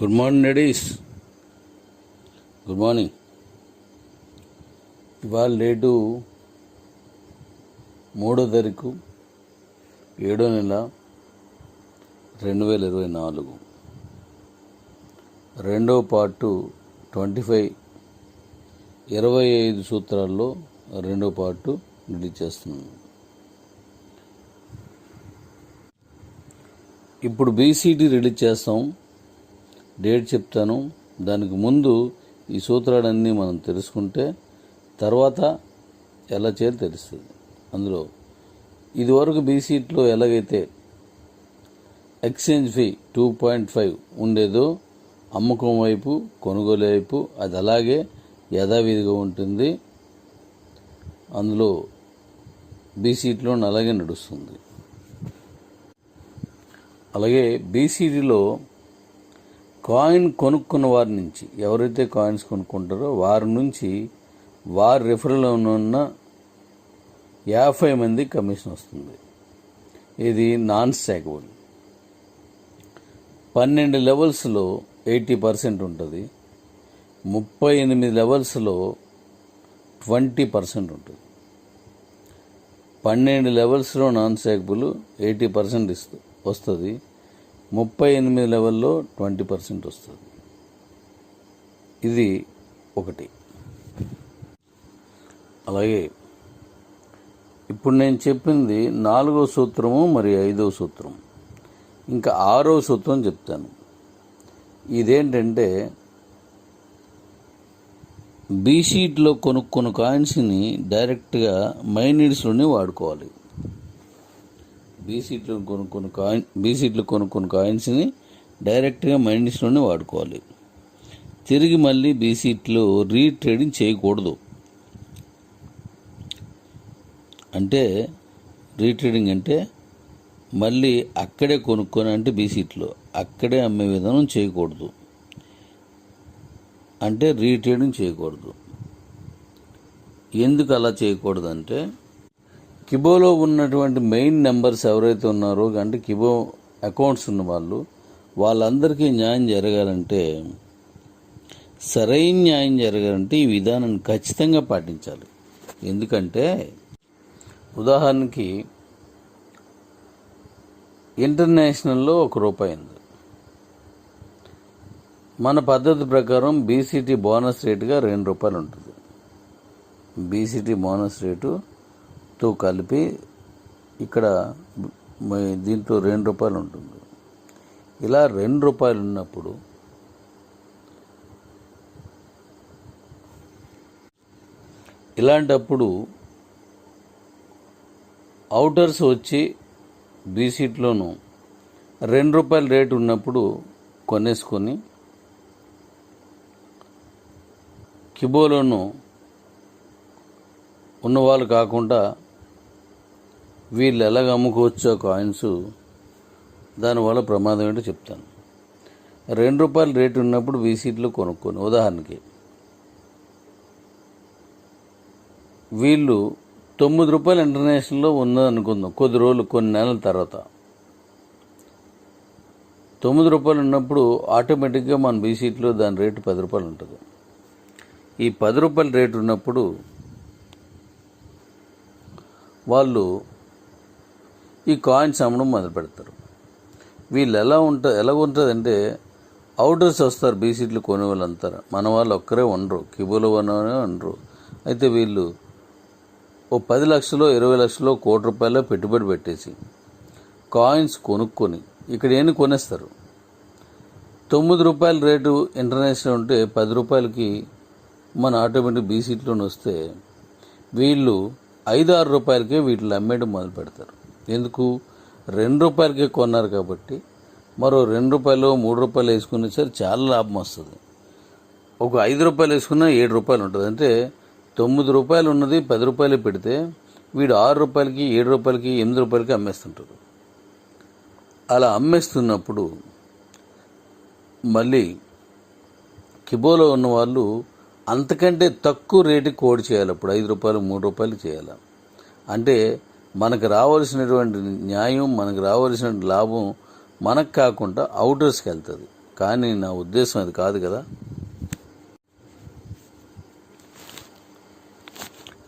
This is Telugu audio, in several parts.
Good morning ladies good morning ఇవాళ లేటు మూడో తారీఖు ఏడో నెల రెండు వేల ఇరవై నాలుగు. రెండో పార్టు ట్వంటీ ఫైవ్ ఇరవై ఐదు సూత్రాల్లో రెండో పార్టు రిలీజ్ చేస్తున్నాను ఇప్పుడు బీసీటీ రిలీజ్ చేస్తాం. డేట్ చెప్తాను. దానికి ముందు ఈ సూత్రాలన్నీ మనం తెలుసుకుంటే తర్వాత ఎలా చేయాలో తెలుస్తుంది. అందులో ఇదివరకు బీసీట్లో ఎలాగైతే exchange fee two point five ఉండేదో అమ్మకం వైపు కొనుగోలు వైపు అది అలాగే యథావిధిగా ఉంటుంది. అందులో బీసీటీలో అలాగే నడుస్తుంది. అలాగే బీసీటీలో కాయిన్ కొనుక్కున్న వారి నుంచి ఎవరైతే కాయిన్స్ కొనుక్కుంటారో వారి నుంచి వారి రెఫరల్లో ఉన్న యాభై మంది కమిషన్ వస్తుంది. ఇది నాన్ స్టాకబుల్ పన్నెండు లెవెల్స్లో ఎయిటీ పర్సెంట్ ఉంటుంది. ముప్పై ఎనిమిది లెవెల్స్లో ట్వంటీ పర్సెంట్ ఉంటుంది. పన్నెండు లెవెల్స్లో నాన్ స్టాకబుల్ ఎయిటీ పర్సెంట్ ఇస్తూ వస్తుంది. ముప్పై ఎనిమిది లెవెల్లో ట్వంటీ పర్సెంట్ వస్తుంది. ఇది ఒకటి. అలాగే ఇప్పుడు నేను చెప్పింది నాలుగో సూత్రము మరియు ఐదో సూత్రం. ఇంకా ఆరో సూత్రం చెప్తాను. ఇదేంటంటే బీషీట్లో కొనుక్కున్న కాయిన్స్ని డైరెక్ట్గా మైనీడ్స్లోనే వాడుకోవాలి. బీ సీట్లు కొనుక్కున్న కాయిన్ బీ సీట్లు కొనుక్కున్న కాయిన్స్ని డైరెక్ట్గా మైండ్స్లోనే వాడుకోవాలి. తిరిగి మళ్ళీ బీ సీట్లో రీట్రేడింగ్ చేయకూడదు. అంటే రీట్రేడింగ్ అంటే మళ్ళీ అక్కడే కొనుక్కొని అంటే బీ సీట్లో అక్కడే అమ్మే విధానం చేయకూడదు. అంటే రీట్రేడింగ్ చేయకూడదు. ఎందుకు అలా చేయకూడదు అంటే కిబోలో ఉన్నటువంటి మెయిన్ నెంబర్స్ ఎవరైతే ఉన్నారో అంటే కిబో అకౌంట్స్ ఉన్న వాళ్ళు వాళ్ళందరికీ న్యాయం జరగాలంటే సరైన న్యాయం జరగాలంటే ఈ విధానాన్ని ఖచ్చితంగా పాటించాలి. ఎందుకంటే ఉదాహరణకి ఇంటర్నేషనల్లో ఒక రూపాయి ఉంది. మన పద్ధతి ప్రకారం బీసీటీ బోనస్ రేటుగా రెండు రూపాయలు ఉంటుంది. బీసీటీ బోనస్ రేటు తో కలిపి ఇక్కడ దీంతో దీంట్లో రెండు రూపాయలు ఉంటుంది. ఇలా రెండు రూపాయలు ఉన్నప్పుడు ఇలాంటప్పుడు అవుటర్స్ వచ్చి బీసీట్లోనూ రెండు రూపాయల రేటు ఉన్నప్పుడు కొనేసుకొని కిబోలోను ఉన్నవాళ్ళు కాకుండా వీళ్ళు ఎలాగ అమ్ముకోవచ్చో కాయిన్స్ దానివల్ల ప్రమాదం ఏంటో చెప్తాను. రెండు రూపాయల రేటు ఉన్నప్పుడు వీసీట్లో కొనుక్కొని ఉదాహరణకి. వీళ్ళు తొమ్మిది రూపాయలు ఇంటర్నేషనల్లో ఉందనుకుందాం కొద్ది రోజులు కొన్ని నెలల తర్వాత. తొమ్మిది రూపాయలు ఉన్నప్పుడు ఆటోమేటిక్గా మన బీసీట్లో దాని రేటు పది రూపాయలు ఉంటుంది. ఈ పది రూపాయల రేటు ఉన్నప్పుడు వాళ్ళు ఈ కాయిన్స్ అమ్మడం మొదలు పెడతారు. వీళ్ళు ఎలా ఉంటా ఎలా ఉంటుందంటే అవుటర్స్ వస్తారు బీసీట్లు కొనే అంతారు మన వాళ్ళు ఒక్కరే ఉండరు కిబోలో కొననే ఉండరు. అయితే వీళ్ళు ఓ పది లక్షలు ఇరవై లక్షలు కోటి రూపాయలు పెట్టుబడి పెట్టేసి కాయిన్స్ కొనుక్కొని ఇక్కడ ఏమి కొనేస్తారు? తొమ్మిది రూపాయల రేటు ఇంటర్నేషనల్ ఉంటే పది రూపాయలకి మన ఆటోమేటిక్ బీసీట్లోని వస్తే వీళ్ళు ఐదు ఆరు రూపాయలకే వీటిని అమ్మేయడం మొదలు పెడతారు. ఎందుకు? రెండు రూపాయలకే కొన్నారు కాబట్టి మరో రెండు రూపాయలు మూడు రూపాయలు వేసుకునే సరే చాలా లాభం వస్తుంది. ఒక ఐదు రూపాయలు వేసుకున్నా ఏడు రూపాయలు ఉంటుంది. అంటే తొమ్మిది రూపాయలు ఉన్నది పది రూపాయలు పెడితే వీడు ఆరు రూపాయలకి ఏడు రూపాయలకి ఎనిమిది రూపాయలకి అమ్మేస్తుంటారు అలా అమ్మేస్తున్నప్పుడు మళ్ళీ కిబోలో ఉన్న వాళ్ళు అంతకంటే తక్కువ రేటుకి కోడి చేయాలి అప్పుడు. ఐదు రూపాయలు మూడు రూపాయలు చేయాలి. అంటే మనకు రావాల్సినటువంటి న్యాయం మనకు రావాల్సిన లాభం మనకు కాకుండా అవుటర్స్కి వెళ్తుంది. కానీ నా ఉద్దేశం అది కాదు కదా?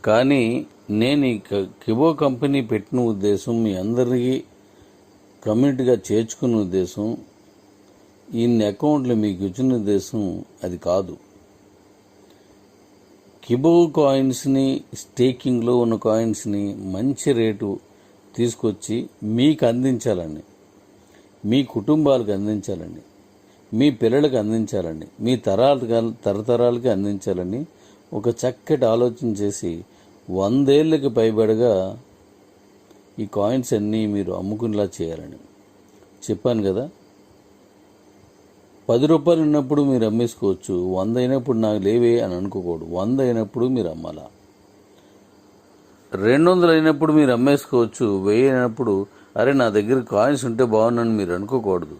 కానీ నేను ఈ క- కిబో కంపెనీ పెట్టిన ఉద్దేశం మీ అందరికీ కమ్యూనిటీగా చేర్చుకున్న ఉద్దేశం ఇన్ని అకౌంట్లు మీకు ఇచ్చిన ఉద్దేశం అది కాదు. కిబో కాయిన్స్ని స్టేకింగ్లో ఉన్న కాయిన్స్ని మంచి రేటు తీసుకొచ్చి మీకు అందించాలండి. మీ కుటుంబాలకు అందించాలండి. మీ పిల్లలకు అందించాలండి. మీ తరాల తరతరాలకి అందించాలని ఒక చక్కటి ఆలోచన చేసి వందేళ్ళకి పైబడిగా ఈ కాయిన్స్ అన్నీ మీరు అమ్ముకునేలా చేయాలని చెప్పాను కదా పది రూపాయలు ఉన్నప్పుడు మీరు అమ్మేసుకోవచ్చు. వంద అయినప్పుడు నాకు లేవే అని అనుకోకూడదు. వంద అయినప్పుడు మీరు అమ్మాలా? రెండు వందలు అయినప్పుడు మీరు అమ్మేసుకోవచ్చు. వెయ్యి అయినప్పుడు అరే నా దగ్గర కాయిన్స్ ఉంటే బాగున్నాను మీరు అనుకోకూడదు.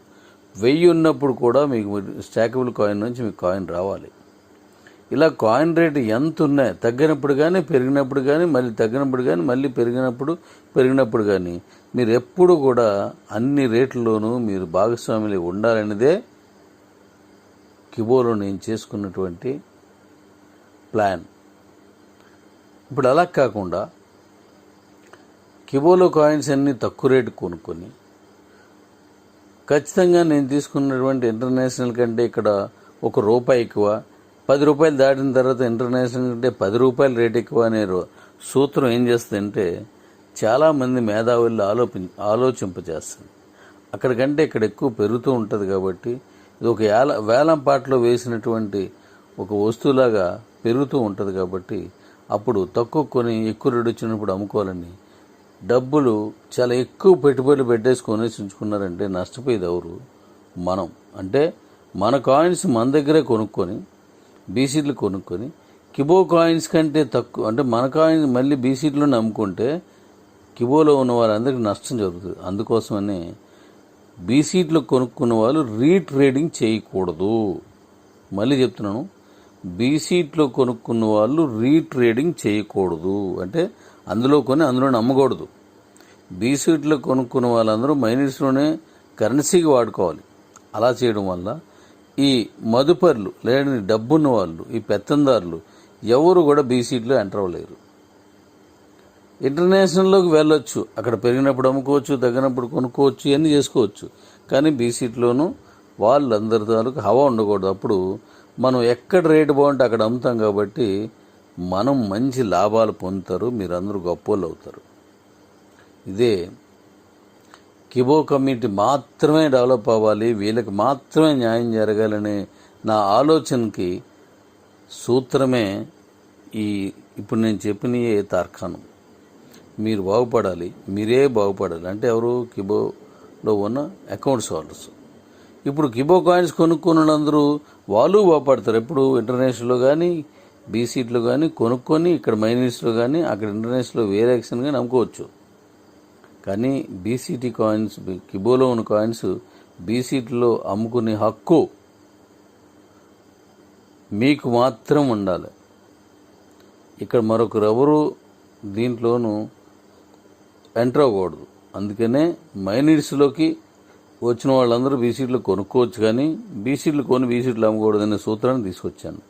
వెయ్యి ఉన్నప్పుడు కూడా మీకు స్టాకబుల్ కాయిన్ నుంచి మీకు కాయిన్ రావాలి. ఇలా కాయిన్ రేటు ఎంత ఉన్నాయి తగ్గినప్పుడు కానీ పెరిగినప్పుడు కానీ మళ్ళీ తగ్గినప్పుడు కానీ మళ్ళీ పెరిగినప్పుడు పెరిగినప్పుడు కానీ మీరు ఎప్పుడు కూడా అన్ని రేట్లలోనూ మీరు భాగస్వాములు ఉండాలనేదే కిబోలో నేను చేసుకున్నటువంటి ప్లాన్. ఇప్పుడు అలా కాకుండా కిబోలో కాయిన్స్ అన్ని తక్కువ రేటు కొనుక్కొని ఖచ్చితంగా నేను తీసుకున్నటువంటి ఇంటర్నేషనల్ కంటే ఇక్కడ ఒక రూపాయి ఎక్కువ పది రూపాయలు దాటిన తర్వాత ఇంటర్నేషనల్ కంటే పది రూపాయల రేట్ ఎక్కువ అనే రో- సూత్రం ఏం చేస్తుందంటే చాలామంది మేధావుల్లో ఆలోపి ఆలోచింపజేస్తుంది. అక్కడికంటే ఇక్కడ ఎక్కువ పెరుగుతూ ఉంటుంది కాబట్టి ఇది ఒక ఏల వేలం పాటలో వేసినటువంటి ఒక వస్తువులాగా పెరుగుతూ ఉంటుంది కాబట్టి అప్పుడు తక్కువ కొని ఎక్కువ రేటు వచ్చినప్పుడు అమ్ముకోవాలని. డబ్బులు చాలా ఎక్కువ పెట్టుబడులు పెట్టేసుకొని ఉంచుకున్నారంటే నష్టపోయేది ఎవరు? మనం. అంటే మన కాయిన్స్ మన దగ్గరే కొనుక్కొని బీసీట్లు కొనుక్కొని కిబో కాయిన్స్ కంటే తక్కువ అంటే మన కాయిన్స్ మళ్ళీ బీసీట్లోనే అమ్ముకుంటే కిబోలో ఉన్న వారందరికీ నష్టం జరుగుతుంది. అందుకోసమనే బీసీట్లో కొనుక్కున్న వాళ్ళు రీట్రేడింగ్ చేయకూడదు. మళ్ళీ చెప్తున్నాను బీసీట్లో కొనుక్కున్న వాళ్ళు రీట్రేడింగ్ చేయకూడదు. అంటే అందులో కొని అందులోనే అమ్మకూడదు బీసీట్లో కొనుక్కున్న వాళ్ళందరూ మైనస్లోనే కరెన్సీకి వాడుకోవాలి. అలా చేయడం వల్ల ఈ మదుపర్లు లేని డబ్బున్న వాళ్ళు ఈ పెత్తందారులు ఎవరు కూడా బీసీట్లో ఎంటర్ అవ్వలేరు. ఇంటర్నేషనల్లోకి వెళ్ళొచ్చు. అక్కడ పెరిగినప్పుడు అమ్ముకోవచ్చు తగ్గినప్పుడు కొనుక్కోవచ్చు ఇవన్నీ చేసుకోవచ్చు. కానీ బీసీట్లోనూ వాళ్ళందరి తాలూకు హవా ఉండకూడదు. అప్పుడు మనం ఎక్కడ రేటు బాగుంటే అక్కడ అమ్ముతాం కాబట్టి మనం మంచి లాభాలు పొందుతారు మీరందరూ గొప్పోళ్ళు అవుతారు. ఇదే కిబో కమ్యూనిటీ మాత్రమే డెవలప్ అవ్వాలి వీళ్ళకి మాత్రమే న్యాయం జరగాలనే నా ఆలోచనకి సూత్రమే ఈ ఇప్పుడు నేను చెప్పినయే తార్కాణం. మీరు బాగుపడాలి మీరే బాగుపడాలి. అంటే ఎవరు? కిబోలో ఉన్న అకౌంట్స్ హోల్డర్స్ ఇప్పుడు కిబో కాయిన్స్ కొనుక్కున్నందరూ వాళ్ళు బాగుపడతారు. ఎప్పుడు? ఇంటర్నేషనల్లో కానీ బీసీట్లో కానీ కొనుక్కొని ఇక్కడ మైనీస్లో కానీ అక్కడ ఇంటర్నేషనల్లో వేరే యాక్షన్ కానీ అమ్ముకోవచ్చు. కానీ బీసీటీ కాయిన్స్ కిబోలో ఉన్న కాయిన్స్ బీసీటీలో అమ్ముకునే హక్కు మీకు మాత్రం ఉండాలి. ఇక్కడ మరొకరు ఎవరు? దీంట్లోనూ ఎంటర్ అవ్వకూడదు. అందుకనే మైనర్స్లోకి వచ్చిన వాళ్ళందరూ బీసీట్లు కొనుక్కోవచ్చు కానీ బీసీట్లు కొని బీసీట్లు అమ్మకూడదనే సూత్రాన్ని తీసుకొచ్చాను.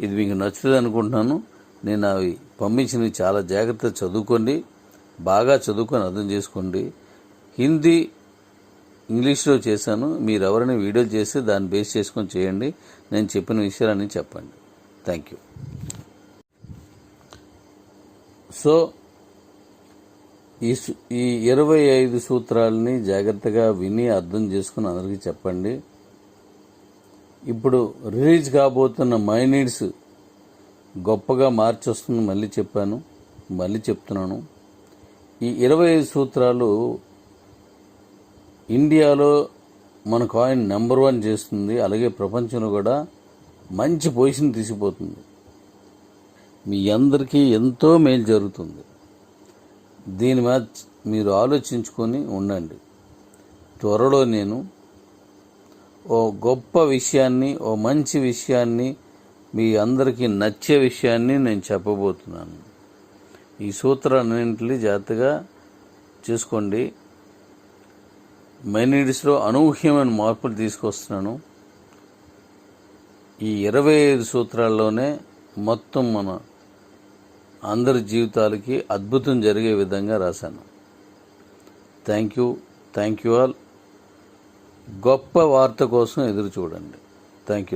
ఇది మీకు నచ్చుతుంది అనుకుంటున్నాను. నేను అవి పంపించినవి చాలా జాగ్రత్తగా చదువుకోండి. బాగా చదువుకొని అర్థం చేసుకోండి. హిందీ ఇంగ్లీష్లో చేశాను. మీరు ఎవరైనా వీడియోలు చేస్తే దాన్ని బేస్ చేసుకొని చేయండి. నేను చెప్పిన విషయాలన్నీ చెప్పండి. థ్యాంక్ యూ సో ఈ ఈ ఇరవై ఐదు సూత్రాలని జాగ్రత్తగా విని అర్థం చేసుకుని అందరికీ చెప్పండి. ఇప్పుడు రిలీజ్ కాబోతున్న మై నీడ్స్ గొప్పగా మార్చొస్తుంది మళ్ళీ చెప్పాను మళ్ళీ చెప్తున్నాను. ఈ ఇరవై ఐదు సూత్రాలు ఇండియాలో మన కాయిన్ నెంబర్ వన్ చేస్తుంది అలాగే ప్రపంచంలో కూడా మంచి పొజిషన్ తీసిపోతుంది. మీ అందరికీ ఎంతో మేలు జరుగుతుంది. దీని మీద మీరు ఆలోచించుకొని ఉండండి. త్వరలో నేను ఓ గొప్ప విషయాన్ని ఓ మంచి విషయాన్ని మీ అందరికీ నచ్చే విషయాన్ని నేను చెప్పబోతున్నాను. ఈ సూత్రాలన్నింటినీ జాగ్రత్తగా చూసుకోండి. మైనీడ్స్లో అనూహ్యమైన మార్పులు తీసుకొస్తున్నాను. ఈ ఇరవై ఐదు సూత్రాల్లోనే మొత్తం మన అందరి జీవితాలకి అద్భుతం జరిగే విధంగా రాశాను. Thank you thank you all గొప్ప వార్త కోసం ఎదురు చూడండి. Thank you